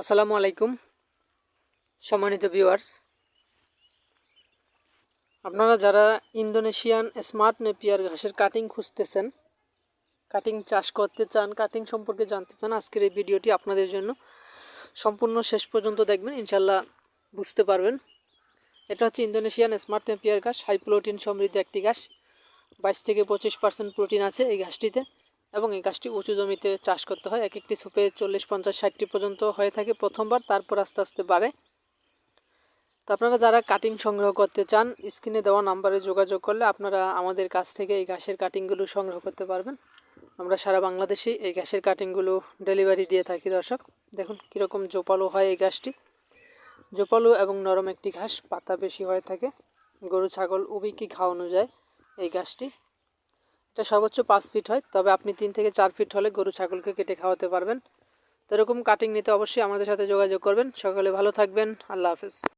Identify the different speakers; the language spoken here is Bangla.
Speaker 1: আসসালামু আলাইকুম, সম্মানিত ভিউয়ার্স আপনারা যারা ইন্দোনেশিয়ান স্মার্ট নেপিয়ার ঘাসের কাটিং খুঁজতেছেন কাটিং চাষ করতে চান কাটিং সম্পর্কে জানতে চান, আজকের এই ভিডিওটি আপনাদের জন্য সম্পূর্ণ শেষ পর্যন্ত দেখবেন ইনশাল্লাহ বুঝতে পারবেন। এটা হচ্ছে ইন্দোনেশিয়ান স্মার্ট নেপিয়ার ঘাস হাই প্রোটিন সমৃদ্ধ একটি ঘাস। বাইশ থেকে পঁচিশ পার্সেন্ট প্রোটিন আছে এই ঘাসটিতে। এবং এই গাছটি উঁচু জমিতে চাষ করতে হয়। এক একটি সুপে চল্লিশ, পঞ্চাশ, ষাটটি পর্যন্ত হয়ে থাকে প্রথমবার, তারপর আস্তে আস্তে বাড়ে। তো আপনারা যারা কাটিং সংগ্রহ করতে চান স্ক্রিনে দেওয়া নাম্বারে যোগাযোগ করলে আপনারা আমাদের কাছ থেকে এই ঘাসের কাটিংগুলো সংগ্রহ করতে পারবেন। আমরা সারা বাংলাদেশে এই ঘাসের কাটিংগুলো ডেলিভারি দিয়ে থাকি, দর্শক। দেখুন কীরকম জোপালো হয় এই গাছটি। জোপালো এবং নরম একটি ঘাস, পাতা বেশি হয়ে থাকে। গরু, ছাগল উভয়কে খাওয়ানো যায় এই ঘাসটি এটা সর্বোচ্চ পাঁচ ফিট হয়, তবে আপনি তিন থেকে চার ফিট হলে গরু, ছাগলকে কেটে খাওয়াতে পারবেন। তো এরকম কাটিং নিতে অবশ্যই আমাদের সাথে যোগাযোগ করবেন। সকালে ভালো থাকবেন। আল্লাহ হাফেজ।